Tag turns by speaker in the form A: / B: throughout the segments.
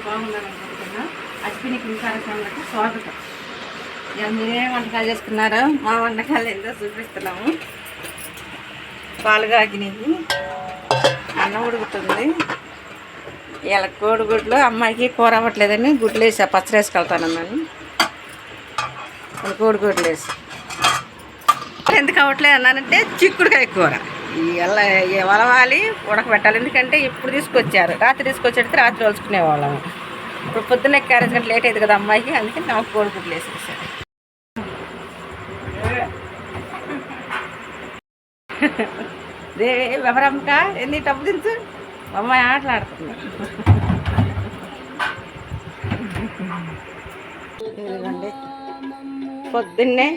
A: మీరు బాగున్నారు అనుకుంటున్నా అశ్విని స్వాగతం. ఇక మీరేం వంటకాలు చేసుకున్నారో మా వంటకాలు ఏందో చూపిస్తున్నాము. పాలుగాగినవి. అన్నం ఉడుకుతుంది. ఇలా కోడిగుడ్లు అమ్మాయికి కూర అవ్వట్లేదని గుడ్లు వేసా పచ్చడి వేసుకెళ్తానన్నాను కోడిగుడ్లు వేసి. ఎందుకు అవ్వట్లేదు అన్నానంటే చిక్కుడుకాయ కూర. ఇలా వలవాలి ఉడకబెట్టాలి. ఎందుకంటే ఇప్పుడు తీసుకొచ్చారు. రాత్రి తీసుకొచ్చేటితే రాత్రి వలుచుకునేవాళ్ళము. ఇప్పుడు పొద్దున్న క్యారేజ్ గంట లేట్ అయింది కదా అమ్మాయికి. అందుకని నాకు కోడిగుడ్లు వేసేసారు. రే ఎవరమ్మక ఎన్ని డబ్బు దించు అమ్మాయి ఆటలాడుతుంది. పొద్దున్నే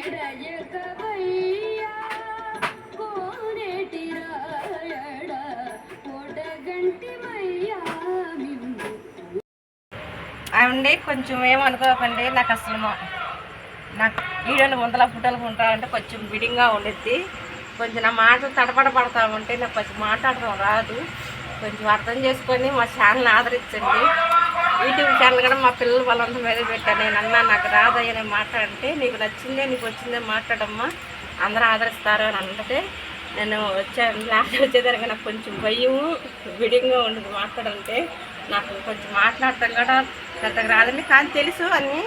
A: అవండి కొంచెం ఏమనుకోకండి. నాకు అసలు నాకు వీడియోలు ముందల ఫోటోలు ఉంటాయంటే కొంచెం బిడింగా ఉండిద్ది. కొంచెం నా మాటలు తడబడ పడతా ఉంటే నాకు కొంచెం మాట్లాడటం రాదు. కొంచెం అర్థం చేసుకొని మా ఛానల్ ఆదరించండి. యూట్యూబ్ ఛానల్ కూడా మా పిల్లలు వాళ్ళంతా మీద పెట్టాను నేను అన్నా నాకు రాదయ్య నేను మాట్లాడంటే నీకు నచ్చిందే నీకు వచ్చిందే మాట్లాడమ్మా. అందరూ ఆదరిస్తారు అని అంటే నేను వచ్చాను లాస్ట్ వచ్చేదానికి నాకు కొంచెం భయం విడిగా ఉండదు మాట్లాడంటే. నాకు కొంచెం మాట్లాడటం కూడా పెద్దగా రాదండి. కానీ తెలుసు అని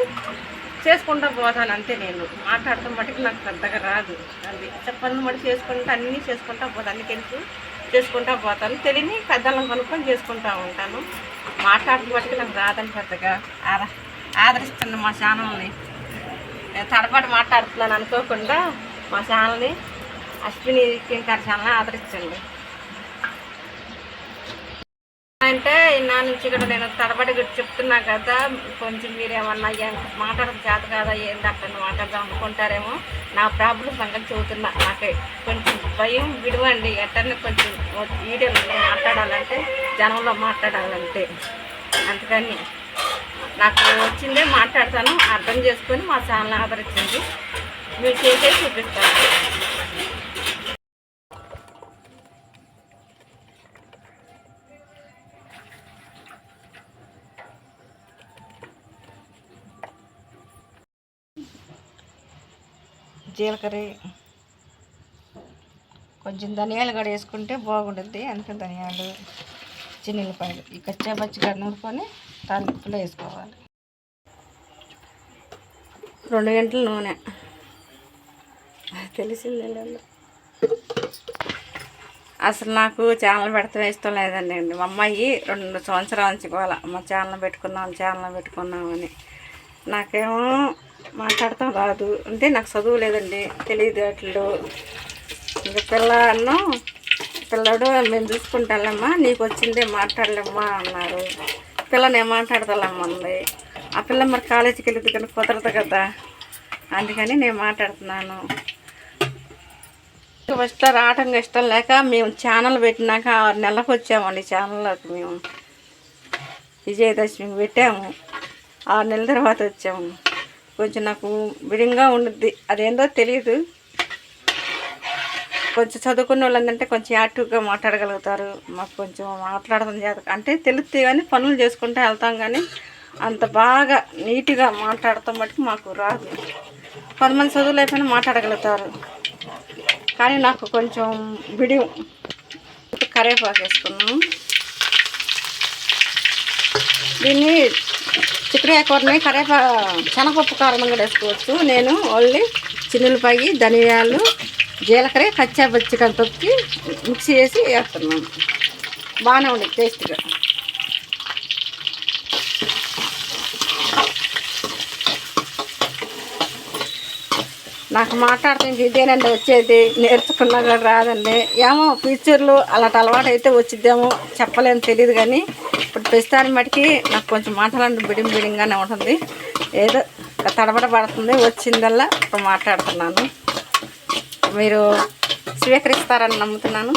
A: చేసుకుంటూ పోతాను అంతే నేను. మాట్లాడటం మటుకు నాకు పెద్దగా రాదు. అది చెప్పని మటు చేసుకుంటా అన్నీ చేసుకుంటా పోతాను. అన్ని తెలుసు. చేసుకుంటా పోతాను. తెలియని పెద్దలను కనుక్కొని చేసుకుంటా ఉంటాను. మాట్లాడటం మటుకు నాకు రాదని పెద్దగా. ఆద ఆదరిస్తున్న మా ఛానల్ని. తడపాటు మాట్లాడుతున్నాను అనుకోకుండా మా ఛానల్ని అశ్విని కింకర్ ఛానల్ ఆదరించండి. అంటే నా నుంచి కూడా నేను తడబడి చెప్తున్నా కదా కొంచెం మీరేమన్నా ఏమన్నా మాట్లాడడం చేత కాదా ఏంటి అక్కడ మాట్లాడదాం అనుకుంటారేమో. నా ప్రాబ్లం సంగతి చెబుతున్నా నాకు కొంచెం భయం విడవండి. ఎట్టనే కొంచెం వీడియోలో మాట్లాడాలంటే జనంలో మాట్లాడాలంటే. అందుకని నాకు వచ్చిందే మాట్లాడతాను అర్థం చేసుకొని మా ఛానల్ ఆదరించండి. మీరు చేసే చూపిస్తాను. జీలకర్ర కొంచెం ధనియాలు కూడా వేసుకుంటే బాగుంటుంది. అందుకని ధనియాలు చిన్నపాయలు ఈ కచ్చా పచ్చిగా నూరుకొని తాలింపులో వేసుకోవాలి. రెండు గంటల నూనె. తెలిసింది అసలు నాకు ఛానల్ పెడతాం ఇష్టం లేదండి మా అమ్మాయి రెండు సంవత్సరాల నుంచి పోవాల మా ఛానల్ పెట్టుకుందాం ఛానల్ పెట్టుకుందామని నాకేమో మాట్లాడతాం రాదు. అంటే నాకు చదువు లేదండి. తెలియదు అట్లు ఇంకా పిల్లను పిల్లడు మేము చూసుకుంటాలమ్మా నీకు వచ్చిందే మాట్లాడలేమ్మా అన్నారు. పిల్లని ఏం మాట్లాడతాలమ్మా ఆ పిల్ల మరి కాలేజీకి వెళ్ళింది కానీ కుదరదు కదా. అందుకని నేను మాట్లాడుతున్నాను. ఫస్ట్ రావటం ఇష్టం లేక మేము ఛానల్ పెట్టినాక ఆరు నెలలకు వచ్చామండి ఛానల్లోకి మేము. విజయదశమి పెట్టాము. ఆరు నెలల తర్వాత వచ్చాము. కొంచెం నాకు విడిగా ఉండుద్ది. అదేందో తెలియదు కొంచెం చదువుకున్న వాళ్ళందంటే కొంచెం యాక్టివ్గా మాట్లాడగలుగుతారు. మాకు కొంచెం మాట్లాడడం చేత అంటే తెలుస్తుంది కానీ పనులు చేసుకుంటూ వెళ్తాం కానీ అంత బాగా నీట్గా మాట్లాడతాం బట్టి మాకు రాదు. కొంతమంది చదువులు అయిపోయినా మాట్లాడగలుగుతారు. కానీ నాకు కొంచెం బిడి కరేపాకు వేసుకున్నాము దీన్ని చిక్కుడుకాయ కూరని కరేపా శనగపప్పు కారం కూడా వేసుకోవచ్చు. నేను ఓన్లీ చిన్నులపాయి ధనియాలు జీలకర్ర కచ్చా పచ్చికాయ తొక్కి మిక్సీ చేసి వేస్తున్నాను. బాగానే ఉంది టేస్ట్గా. నాకు మాట్లాడుతుంది ఇదేనండి వచ్చేది నేర్చుకున్నా కూడా రాదండి. ఏమో ఫ్యూచర్లో అలాంటి అలవాటు అయితే వచ్చిద్దేమో చెప్పలేని తెలియదు కానీ ఇప్పుడు ప్రస్తుతాన్ని మటుకి నాకు కొంచెం మాట్లాడండి బిడింగ్ బిడింగ్గానే ఉంటుంది. ఏదో తడబడ పడుతుంది. వచ్చిందల్లా ఇప్పుడు మాట్లాడుతున్నాను. మీరు స్వీకరిస్తారని నమ్ముతున్నాను.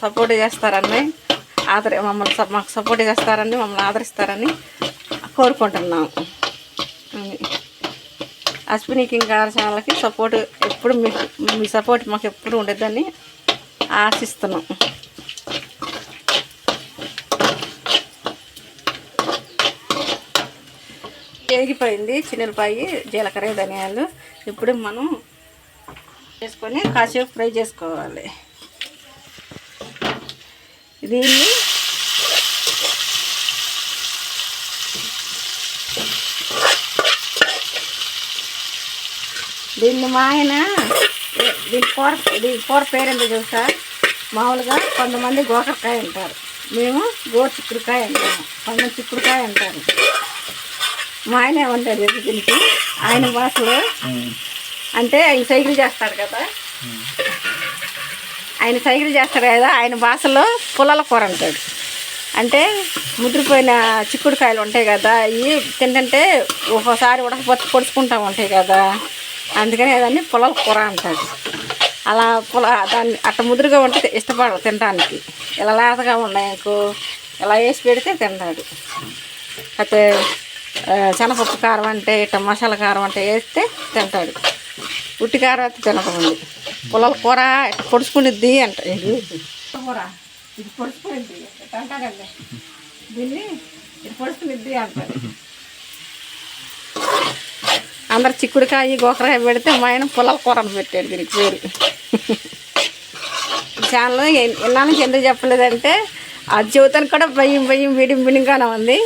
A: సపోర్ట్ చేస్తారని ఆదరి మమ్మల్ని మాకు సపోర్ట్ చేస్తారని మమ్మల్ని ఆదరిస్తారని కోరుకుంటున్నాము అశ్విని కింగ్ ఛానల్కి సపోర్ట్ ఎప్పుడు మీ మీ సపోర్ట్ మాకు ఎప్పుడు ఉండేదని ఆశిస్తున్నాం. వేగిపోయింది చిన్నపాయి జీలకర్ర ధనియాలు. ఇప్పుడు మనం చేసుకొని కాసేపు ఫ్రై చేసుకోవాలి. దీన్ని దీన్ని మా ఆయన దీని కూర దీని కూర పేరెంత చూసా మామూలుగా కొంతమంది గోకరకాయ అంటారు. మేము గోరు చిక్కుడుకాయ అంటాము. కొంత చిక్కుడుకాయ అంటారు. మా ఆయన ఏమంటారు చెప్పు ఆయన భాషలో అంటే ఆయన సైకిల్ చేస్తాడు కదా. ఆయన సైకిల్ చేస్తాడు కదా ఆయన భాషలో పుల్లల కూర అంటాడు. అంటే ముదిరిపోయిన చిక్కుడుకాయలు ఉంటాయి కదా ఇవి తింటుంటే ఒక్కోసారి ఉడకపోతే పొడుచుకుంటా ఉంటాయి కదా. అందుకని దాన్ని పుల్లల కూర అంటాడు. అలా పుల దాన్ని అట్ట ముదురుగా ఉంటే ఇష్టపడరు తినడానికి. ఇలా లేతగా ఉన్నాయి ఇంకో ఇలా వేసి పెడితే తింటాడు. అయితే ఆ, శనగపప్పు కారం అంటే ఇట్ట మసాలా కారం అంటే వేస్తే తింటాడు. ఉట్టి కారం అయితే తినకముంది పుల్లల కూర పొడుచుకునిద్ది అంట. ఇది కూర. ఇది పొడుచుకునిద్ది. అంటాడండి దీన్ని ఇది పొడుచుకునిద్ది అంటాడు. అందరు చిక్కుడుకాయ గోకరాయ పెడితే మా ఆయన పుల్లల కూర అని పెట్టాడు దీనికి పేరు. ఛానల్ ఎన్నా నుంచి ఎందుకు చెప్పలేదంటే అది చెబుతానికి కూడా భయం భయం బిడిం బిడింగానే ఉంది.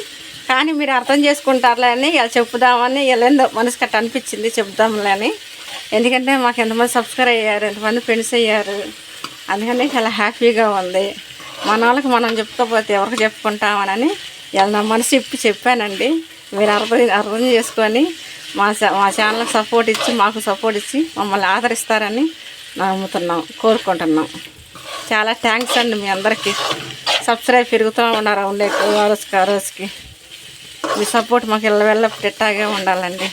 A: కానీ మీరు అర్థం చేసుకుంటారులే అని ఇలా చెప్పుదామని ఇలా మనసు కట్ట అనిపించింది చెప్దాంలే అని. ఎందుకంటే మాకు ఎంతమంది సబ్స్క్రైబ్ అయ్యారు ఎంతమంది ఫ్రెండ్స్ అయ్యారు. అందుకని చాలా హ్యాపీగా ఉంది. మన వాళ్ళకి మనం చెప్పుకోకపోతే ఎవరికి చెప్పుకుంటామనని ఇలా నా మనసు ఇప్పి చెప్పానండి. మీరు అర్థం అర్థం చేసుకొని మా మా ఛానల్కి సపోర్ట్ ఇచ్చి మాకు సపోర్ట్ ఇచ్చి మమ్మల్ని ఆదరిస్తారని నమ్ముతున్నాం కోరుకుంటున్నాం. చాలా థ్యాంక్స్ అండి మీ అందరికీ. సబ్స్క్రైబ్ పెరుగుతూ ఉన్నారు ఉండే రోజుకి ఆ రోజుకి. మీ సపోర్ట్ మాకు ఇళ్ళ వెళ్ళ పెట్టాగే ఉండాలండి.